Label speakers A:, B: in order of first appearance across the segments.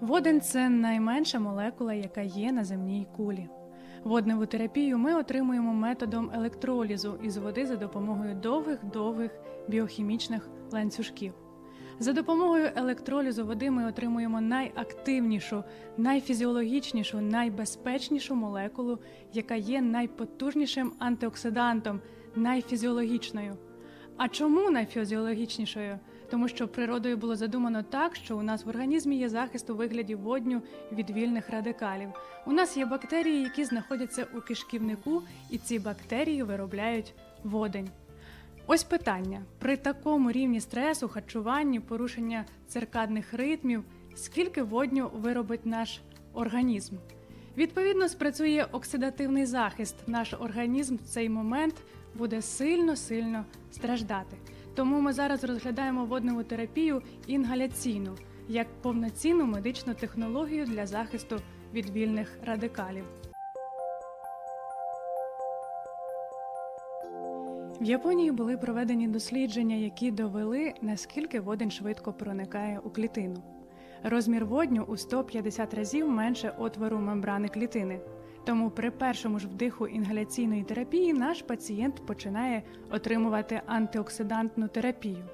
A: Водень це найменша молекула, яка є на земній кулі. Водневу терапію ми отримуємо методом електролізу із води за допомогою довгих-довгих біохімічних ланцюжків. За допомогою електролізу води ми отримуємо найактивнішу, найфізіологічнішу, найбезпечнішу молекулу, яка є найпотужнішим антиоксидантом, найфізіологічною. А чому найфізіологічнішою? Тому що природою було задумано так, що у нас в організмі є захист у вигляді водню від вільних радикалів. У нас є бактерії, які знаходяться у кишківнику, і ці бактерії виробляють водень. Ось питання: при такому рівні стресу, харчуванні, порушення циркадних ритмів, скільки водню виробить наш організм? Відповідно, спрацює оксидативний захист. Наш організм в цей момент буде сильно-сильно страждати. Тому ми зараз розглядаємо водневу терапію інгаляційну як повноцінну медичну технологію для захисту від вільних радикалів. В Японії були проведені дослідження, які довели, наскільки водень швидко проникає у клітину. Розмір водню у 150 разів менше отвору мембрани клітини. Тому при першому ж вдиху інгаляційної терапії наш пацієнт починає отримувати антиоксидантну терапію.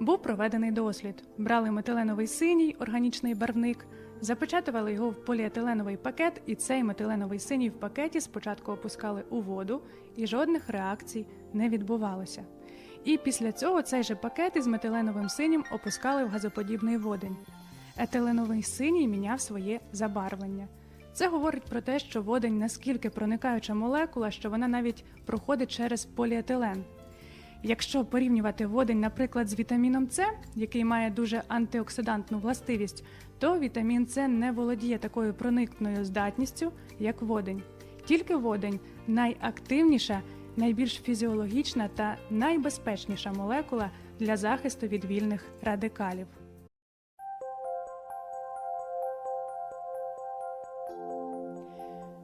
A: Був проведений дослід: брали метиленовий синій органічний барвник, запечатували його в поліетиленовий пакет, і цей метиленовий синій в пакеті спочатку опускали у воду, і жодних реакцій не відбувалося. І після цього цей же пакет із метиленовим синім опускали в газоподібний водень. Етиленовий синій міняв своє забарвлення. Це говорить про те, що водень наскільки проникаюча молекула, що вона навіть проходить через поліетилен. Якщо порівнювати водень, наприклад, з вітаміном С, який має дуже антиоксидантну властивість, то вітамін С не володіє такою проникною здатністю, як водень. Тільки водень найактивніша, найбільш фізіологічна та найбезпечніша молекула для захисту від вільних радикалів.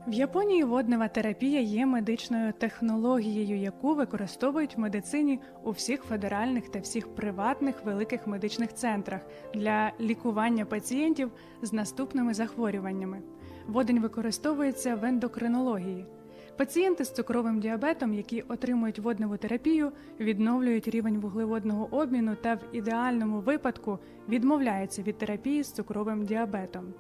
A: В Японії воднева терапія є медичною технологією, яку використовують в медицині у всіх федеральних та всіх приватних великих медичних центрах для лікування пацієнтів з наступними захворюваннями. Водень використовується в ендокринології. Пацієнти з цукровим діабетом, які отримують водневу терапію, відновлюють рівень вуглеводного обміну та в ідеальному випадку відмовляються від терапії з цукровим діабетом.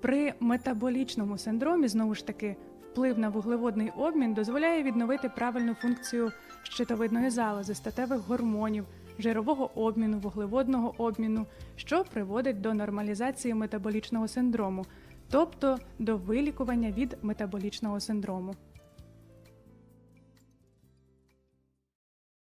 A: При метаболічному синдромі, знову ж таки, вплив на вуглеводний обмін дозволяє відновити правильну функцію щитовидної залози, статевих гормонів, жирового обміну, вуглеводного обміну, що приводить до нормалізації метаболічного синдрому, тобто до вилікування від метаболічного синдрому.